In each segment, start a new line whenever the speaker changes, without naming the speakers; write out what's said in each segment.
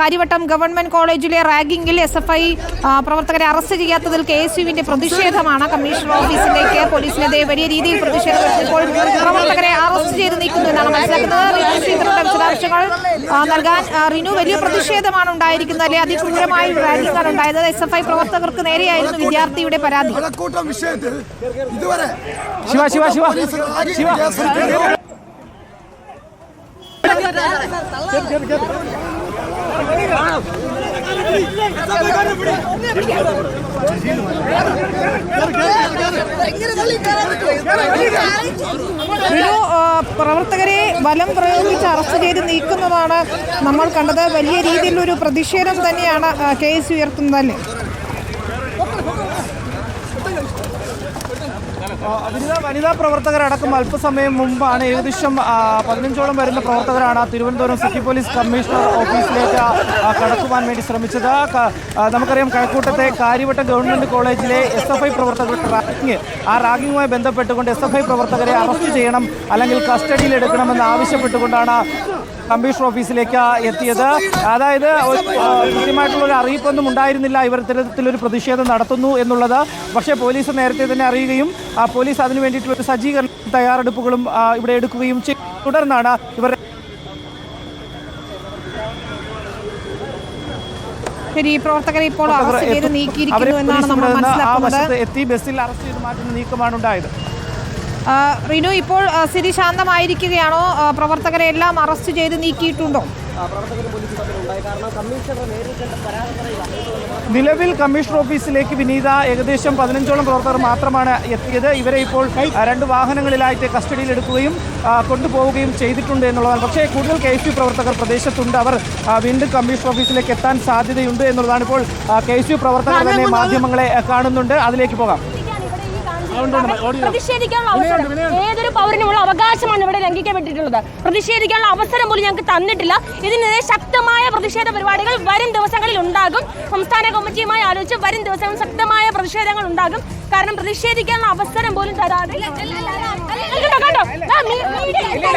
Karyavattom government കോളേജിലെ റാഗിംഗിൽ S F I പ്രവർത്തകരെ അറസ്റ്റ് ചെയ്യാത്തതിൽ കെ എസ് യുവിന്റെ പ്രതിഷേധമാണ്. കമ്മീഷണർ ഓഫീസിലേക്ക് പോലീസിനെതിരെ വലിയ രീതിയിൽ പ്രതിഷേധം ഇപ്പോൾ പ്രവർത്തകരെ അറസ്റ്റ് ചെയ്ത് നീക്കുന്നു എന്നാണ് മനസ്സിലാക്കുന്നത്. വിശദാംശങ്ങൾ നൽകാൻ റിനു വലിയ പ്രതിഷേധമാണ് ഉണ്ടായിരിക്കുന്നത് അല്ലെ? അതിക്രൂരമായ റാഗിംഗാണ് ഉണ്ടായത്. എസ് എഫ് ഐ പ്രവർത്തകർക്ക് നേരെയായിരുന്നു വിദ്യാർത്ഥിയുടെ പരാതി.
കഴക്കൂട്ടം വിഷയത്തിൽ ഇതുവരെ
ശിവ ശിവ ശിവ ശിവ.
പ്രവർത്തകരെ ബലം പ്രയോഗിച്ച് അറസ്റ്റ് ചെയ്ത് നീക്കുന്നതാണ് നമ്മൾ കണ്ടത്. വലിയ രീതിയിലൊരു പ്രതിഷേധം തന്നെയാണ് കെ എസ് ഉയർത്തുന്നതല്ലേ?
ആ, വനിതാ വനിതാ പ്രവർത്തകരടക്കം അല്പസമയം മുമ്പാണ് ഏകദേശം പതിനഞ്ചോളം വരുന്ന പ്രവർത്തകരാണ് തിരുവനന്തപുരം സിറ്റി പോലീസ് കമ്മീഷണർ ഓഫീസിലേക്ക് കടക്കുവാൻ വേണ്ടി ശ്രമിച്ചത്. നമുക്കറിയാം കഴക്കൂട്ടത്തെ കാര്യവട്ടം ഗവൺമെന്റ് കോളേജിലെ എസ് എഫ് ഐ പ്രവർത്തകരുടെ റാഗിങ് ആ റാഗിങ്ങുമായി ബന്ധപ്പെട്ടുകൊണ്ട് എസ് എഫ് ഐ പ്രവർത്തകരെ അറസ്റ്റ് ചെയ്യണം അല്ലെങ്കിൽ കസ്റ്റഡിയിൽ എടുക്കണമെന്ന് ആവശ്യപ്പെട്ടുകൊണ്ടാണ് കമ്മീഷണർ ഓഫീസിലേക്ക് എത്തിയത്. അതായത് കൃത്യമായിട്ടുള്ള ഒരു അറിയിപ്പൊന്നും ഉണ്ടായിരുന്നില്ല. ഇവർ ഇത്തരത്തിലൊരു പ്രതിഷേധം നടത്തുന്നു എന്നുള്ളത്. പക്ഷേ പോലീസ് നേരത്തെ തന്നെ അറിയുകയും ആ, പോലീസ് അതിനു വേണ്ടിയിട്ടുള്ള ഒരു സജ്ജീകരണ തയ്യാറെടുപ്പുകളും ഇവിടെ എടുക്കുകയും ചെയ്തു. തുടർന്നാണ് ഇവർ
ശരി ഈ പ്രവർത്തകരെ ഇപ്പോൾ
പ്രവർത്തകർ
അറസ്റ്റ് ചെയ്ത്
അവരെ
നീക്കിയിരിക്കുന്നു എന്നാണ് നമ്മൾ മനസ്സിലാക്കുന്നത്.
എത്തി. ബസ്സിൽ അറസ്റ്റ് ചെയ്ത് മാറ്റുന്ന നീക്കമാണ് ഉണ്ടായത്.
റിനു ഇപ്പോൾ സ്ഥിതി ശാന്തമായിരിക്കുകയാണോ? പ്രവർത്തകരെ എല്ലാം അറസ്റ്റ് ചെയ്ത് നീക്കിയിട്ടുണ്ടോ?
നിലവിൽ കമ്മീഷണർ ഓഫീസിലേക്ക് വിനീത ഏകദേശം പതിനഞ്ചോളം പ്രവർത്തകർ മാത്രമാണ് എത്തിയത്. ഇവരെ ഇപ്പോൾ രണ്ട് വാഹനങ്ങളിലായിട്ട് കസ്റ്റഡിയിൽ എടുക്കുകയും കൊണ്ടുപോവുകയും ചെയ്തിട്ടുണ്ട് എന്നുള്ളതാണ്. പക്ഷേ കൂടുതൽ കെ എസ് യു പ്രവർത്തകർ പ്രദേശത്തുണ്ട്. അവർ വീണ്ടും കമ്മീഷണർ ഓഫീസിലേക്ക് എത്താൻ സാധ്യതയുണ്ട് എന്നുള്ളതാണ് ഇപ്പോൾ കെ എസ് യു പ്രവർത്തകർ തന്നെ മാധ്യമങ്ങളെ കാണുന്നുണ്ട്. അതിലേക്ക് പോകാം.
പ്രതിഷേധിക്കാനുള്ള അവസരം. ഏതൊരു പൗരനുമുള്ള അവകാശമാണ് ഇവിടെ ലംഘിക്കപ്പെട്ടിട്ടുള്ളത്. പ്രതിഷേധിക്കാനുള്ള അവസരം പോലും ഞങ്ങൾക്ക് തന്നിട്ടില്ല. ഇതിനെതിരെ ശക്തമായ പ്രതിഷേധ പരിപാടികൾ വരും ദിവസങ്ങളിൽ ഉണ്ടാകും. സംസ്ഥാന കമ്മിറ്റിയുമായി ആലോചിച്ച് വരും ദിവസങ്ങളിൽ ശക്തമായ പ്രതിഷേധങ്ങൾ ഉണ്ടാകും. കാരണം പ്രതിഷേധിക്കാനുള്ള അവസരം പോലും തരാതെ കണ്ടോ? ദാ മീ- മീഡിയ എന്താ?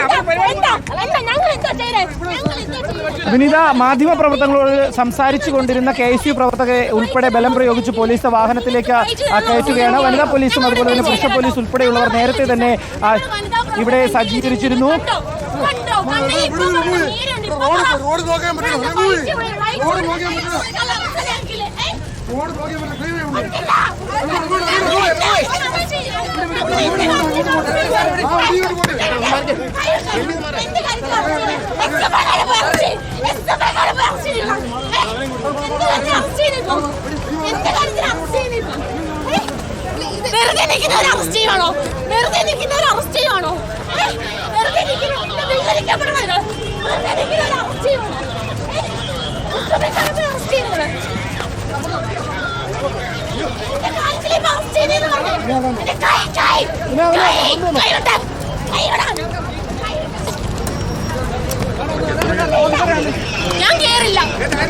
എന്താ? എന്താ? ഞങ്ങൾ എന്താ ചെയ്തേ? ഞങ്ങൾ എന്താ ചെയ്തേ?
വിനീത മാധ്യമ പ്രവർത്തകങ്ങളോട് സംസാരിച്ചു കൊണ്ടിരുന്ന കെ എസ് യു പ്രവർത്തകരെ ഉൾപ്പെടെ ബലം പ്രയോഗിച്ച് പോലീസ് വാഹനത്തിലേക്ക് കയറ്റുകയാണ് വനിതാ പോലീസും അതുപോലെ തന്നെ പുരുഷ പോലീസ് ഉൾപ്പെടെയുള്ളവർ നേരത്തെ തന്നെ ഇവിടെ സജ്ജീകരിച്ചിരുന്നു?
റോഡ് നോക്കാൻ പറ്റില്ല റോഡ്. നോക്കാൻ പറ്റില്ല? റോഡ് നോക്കാൻ പറ്റില്ല
വെറുതെ നിൽക്കുന്ന ഒരു അവസ്ഥയാണോ വെറുതെ നിൽക്കുന്ന ഒരു അവസ്ഥയാണോ? വെറുതെ നിൽക്കുന്ന വിവരിക്കപ്പെടണത് വെറുതെ നിൽക്കുന്നവരെ ഒരു ചെയ്യുവാണോ ഏ? എന്റെ. എന്റെ. ഞാൻ കേറില്ല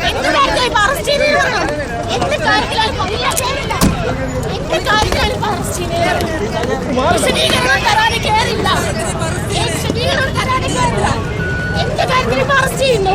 എന്ത് ഇപ്പൊ അറസ്റ്റ് ചെയ്തത് എന്ത് ഇപ്പൊ അറസ്റ്റ് ചെയ്തത് വിശദീകരണം തരാതെ കേറില്ല വിശദീകരണം തരാതെ കേറില്ല എന്ത് കാര്യത്തിൽ അറസ്റ്റ് ചെയ്യുന്നു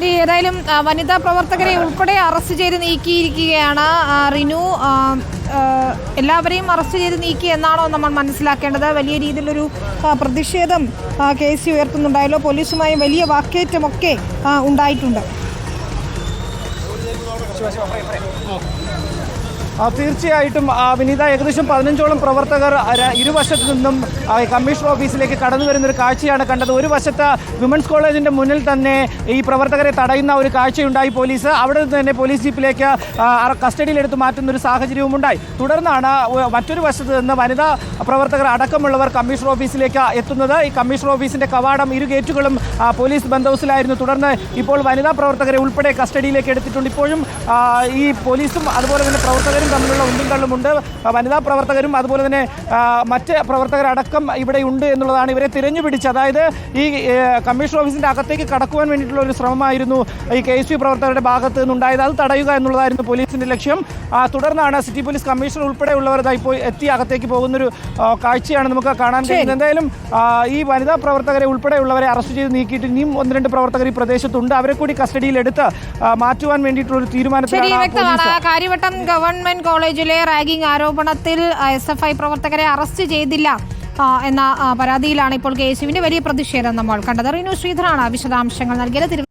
ശരി ഏതായാലും വനിതാ പ്രവർത്തകരെ ഉൾപ്പെടെ അറസ്റ്റ് ചെയ്ത് നീക്കിയിരിക്കുകയാണ് റിനു. എല്ലാവരെയും അറസ്റ്റ് ചെയ്ത് നീക്കി എന്നാണോ നമ്മൾ മനസ്സിലാക്കേണ്ടത്? വലിയ രീതിയിലൊരു പ്രതിഷേധം കേസ് ഉയർത്തുന്നുണ്ടായല്ലോ. പോലീസുമായി വലിയ വാക്കേറ്റമൊക്കെ ഉണ്ടായിട്ടുണ്ട്.
തീർച്ചയായിട്ടും വിനീത ഏകദേശം പതിനഞ്ചോളം പ്രവർത്തകർ ഇരുവശത്തു നിന്നും കമ്മീഷണർ ഓഫീസിലേക്ക് കടന്നു വരുന്ന ഒരു കാഴ്ചയാണ് കണ്ടത്. ഒരു വശത്ത് വിമൻസ് കോളേജിന്റെ മുന്നിൽ തന്നെ ഈ പ്രവർത്തകരെ തടയുന്ന ഒരു കാഴ്ചയുണ്ടായി പോലീസ്. അവിടെ നിന്ന് തന്നെ പോലീസ് ജീപ്പിലേക്ക് കസ്റ്റഡിയിലെടുത്ത് മാറ്റുന്ന ഒരു സാഹചര്യവും ഉണ്ടായി. തുടർന്നാണ് മറ്റൊരു വശത്ത് നിന്ന് വനിതാ പ്രവർത്തകർ അടക്കമുള്ളവർ കമ്മീഷണർ ഓഫീസിലേക്ക് എത്തുന്നത്. ഈ കമ്മീഷണർ ഓഫീസിന്റെ കവാടം ഇരു ഗേറ്റുകളും പോലീസ് ബന്ധൗസിലായിരുന്നു തുടർന്ന് ഇപ്പോൾ വനിതാ പ്രവർത്തകരെ ഉൾപ്പെടെ കസ്റ്റഡിയിലേക്ക് എടുത്തിട്ടുണ്ട്. ഇപ്പോഴും ഈ പോലീസും അതുപോലെ തന്നെ പ്രവർത്തകരും തമ്മിലുള്ള ഉന്തും തള്ളുമുണ്ട് വനിതാ പ്രവർത്തകരും അതുപോലെ തന്നെ മറ്റ് പ്രവർത്തകരടക്കം ഇവിടെ ഉണ്ട് എന്നുള്ളതാണ് ഇവരെ തിരഞ്ഞു പിടിച്ച്. അതായത് ഈ കമ്മീഷൻ ഓഫീസിന്റെ അകത്തേക്ക് കടക്കുവാൻ വേണ്ടിയിട്ടുള്ള ഒരു ശ്രമമായിരുന്നു ഈ കെ എസ് യു പ്രവർത്തകരുടെ ഭാഗത്ത് നിന്നുണ്ടായത്. അത് തടയുക എന്നുള്ളതായിരുന്നു പോലീസിന്റെ ലക്ഷ്യം. തുടർന്നാണ് സിറ്റി പോലീസ് കമ്മീഷണർ ഉൾപ്പെടെയുള്ളവർ ഇപ്പോൾ എത്തി അകത്തേക്ക് പോകുന്നൊരു കാഴ്ചയാണ് നമുക്ക് കാണാൻ കഴിയുന്നത്. എന്തായാലും ഈ വനിതാ പ്രവർത്തകരെ ഉൾപ്പെടെയുള്ളവരെ അറസ്റ്റ് ചെയ്ത് നീക്കിയിട്ട് ഇനിയും ഒന്ന് രണ്ട് പ്രവർത്തകർ ഈ പ്രദേശത്തുണ്ട്. അവരെ കൂടി കസ്റ്റഡിയിലെടുത്ത് മാറ്റുവാൻ വേണ്ടിയിട്ടുള്ള ഒരു തീരുമാനത്തിലാണ്
കാര്യവട്ടം ഗവൺമെന്റ് കോളേജിലെ റാഗിംഗ് ആരോപണത്തിൽ എസ് എഫ് ഐ പ്രവർത്തകരെ അറസ്റ്റ് ചെയ്തില്ല എന്ന പരാതിയിലാണ് ഇപ്പോൾ കെ എസ് യുവിന്റെ വലിയ പ്രതിഷേധം നമ്മൾ കണ്ടത്. റീനു ശ്രീധരാണ് വിശദാംശങ്ങൾ നൽകിയത്.